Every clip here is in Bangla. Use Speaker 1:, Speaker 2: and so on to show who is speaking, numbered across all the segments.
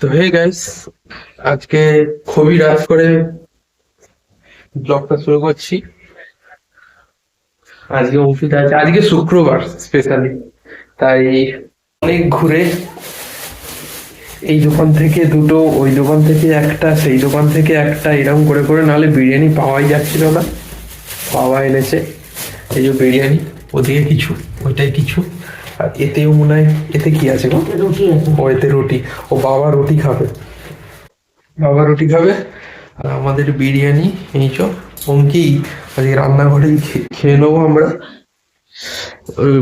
Speaker 1: তো হে গাইস, আজকে খুবই রাত করে ব্লগটা শুরু করছি। আজকে আছে, আজকে শুক্রবার স্পেশালি তাই অনেক ঘুরে এই দোকান থেকে দুটো, ওই দোকান থেকে একটা, সেই দোকান থেকে একটা, এরকম করে করে, নাহলে বিরিয়ানি পাওয়াই যাচ্ছিল না। পাওয়া এনেছে। এই যে বিরিয়ানি ওদিকে কিছু ওইটাই কিছু। আর এতেও মনে হয় এতে কি আছে গো?
Speaker 2: রুটি
Speaker 1: ও এতে রুটি। ও বাবা রুটি খাবে। বাবা রুটি খাবে? আর আমাদের বিরিয়ানি এই চো অঙ্কি আজকে রান্নাঘরেই খে- খেয়ে নেব আমরা।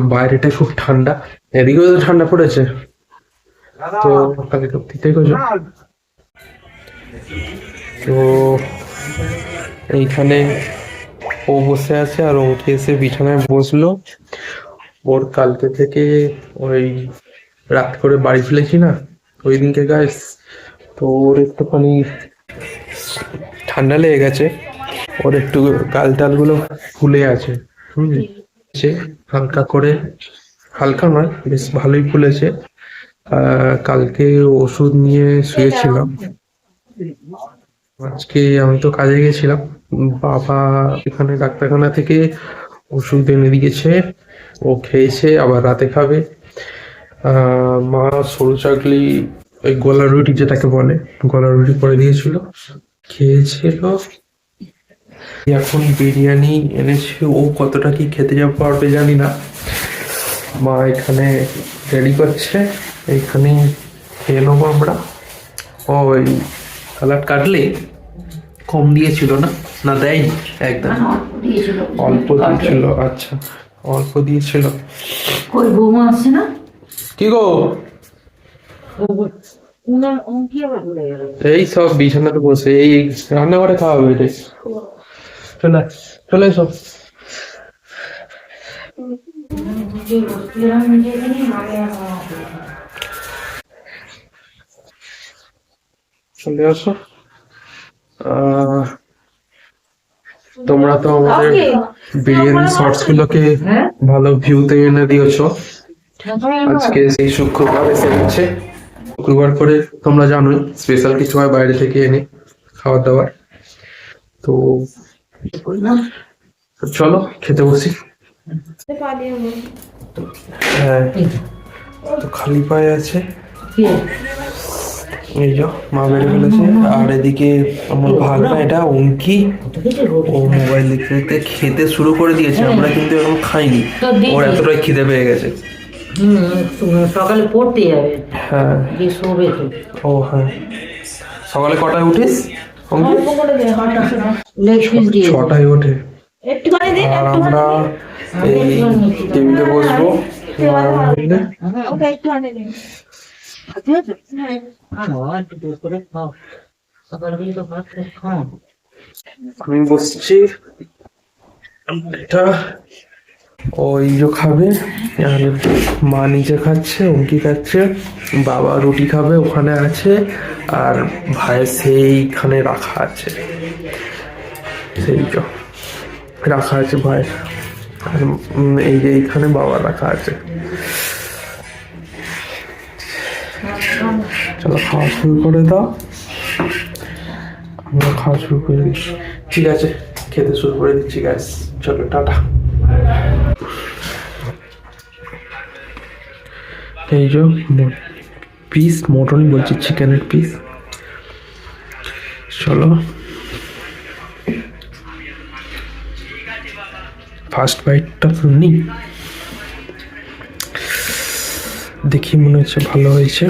Speaker 1: বাইরেটা খুব ঠান্ডা। এদিকেও তো ঠান্ডা পড়েছে। তো তো দিতেই করছ তো এইখানে ও বসে আছে আর অঙ্কি এসে বিছানায় বসল। ওর কালকে থেকে ওই রাত করে বাড়ি ফিরেছি না, ওই দিনকে গাইস তো ওর একটুখানি ঠান্ডা লেগে গেছে। ওর একটু গাল টালগুলো ফুলে আছে সে হালকা করে, হালকা নয়, বেশ ভালোই ফুলেছে। কালকে ওষুধ নিয়ে শুয়েছিলাম। আজকে আমি তো কাজে গেছিলাম। বাবা এখানে ডাক্তারখানা থেকে ওষুধ এনে দিয়েছে। ও খেয়েছে, আবার রাতে খাবে। মা সরু চাকলি ওই গলা রুটি যেটাকে বলে, গলা রুটি করে দিয়েছিল, খেয়েছিল। এখন বিরিয়ানি এনেছে, ও কতটা কি খেতে যা পারবে জানি না। মা এখানে রেডি করছে, এখানে খেয়ে নেব আমরা। ওই সালাড কাটলে কম দিয়েছিল না? না দেয়নি? একদম। অল্প দিয়েছিল। আচ্ছা। অল্প দিয়েছিল।
Speaker 2: কই বৌমা আসছে না?
Speaker 1: কি গো? এই সব বিছানাতে বসে এই রান্নাঘরে খাওয়া হবে রে। চলে চলে এসো চলে আসো। তোমরা তো আমাদের বিরিয়ানি শর্টস গুলোকে
Speaker 2: হ্যাঁ?
Speaker 1: ভালো ভিউতে এনে দিয়েছ। আজকে সেই শুক্রবার এসে গেছে। শুক্রবার করে তোমরা জানোই স্পেশাল কিছু হয় বাইরে থেকে এনে খাবার দাবার তো চলো খেতে বসি। হ্যাঁ তো খালি পায়ে আছে। এই যো মা বেড়ে ফেলেছে। আর এদিকে আমার ভাগনা এটা অঙ্কি। ও মোবাইল দেখতে দেখতে খেতে শুরু করে দিয়েছে। আমরা কিন্তু এখন খাইনি। ওর এতটাই খিদে পেয়ে গেছে।
Speaker 2: সকালে পড়তে যাবে।
Speaker 1: হ্যাঁ।
Speaker 2: শোবে
Speaker 1: ও হ্যাঁ। সকালে কটায় উঠিস ছটায় ওঠে। আর আমরা এই টেবিলে বসবো। আমি বসছি। এটা খাবে, আর মা নিজে খাচ্ছে, অঙ্কি খাচ্ছে, বাবা রুটি খাবে, ওখানে আছে, আর ভাই সেইখানে রাখা আছে। সেই রাখা আছে ভাই এই যে এইখানে বাবা রাখা আছে। চলো, খাওয়া শুরু করে দাও। আমরা খাওয়া শুরু করে দিচ্ছি। ঠিক আছে, খেতে শুরু করে দিচ্ছি গ্যাস চলো, টাটা। এই যে পিস মটন বলছি চিকেনের পিস চলো। ফার্স্ট বাইটটা নিই। দেখি, মনে হচ্ছে ভালো হয়েছে।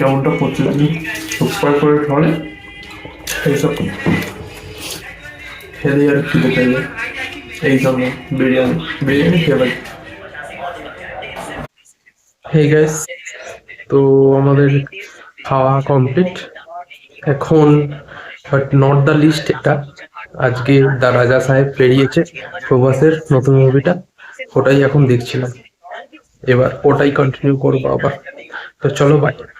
Speaker 1: যেমনটা প্রতিদিন সুপার করে খাওয়ালে এইসব খেলে আর খিদে পেয়ে এই জন্য biryani biryani favourite hey guys তো আমাদের খাওয়া কমপ্লিট এখন বাট নট দ্য লিস্ট এটা, আজকে দা রাজা সাহেব বেরিয়েছে প্রভাসের নতুন মুভিটা ওটাই এখন দেখছিলাম। এবার ওটাই কন্টিনিউ করব আবার। তো চলো বাই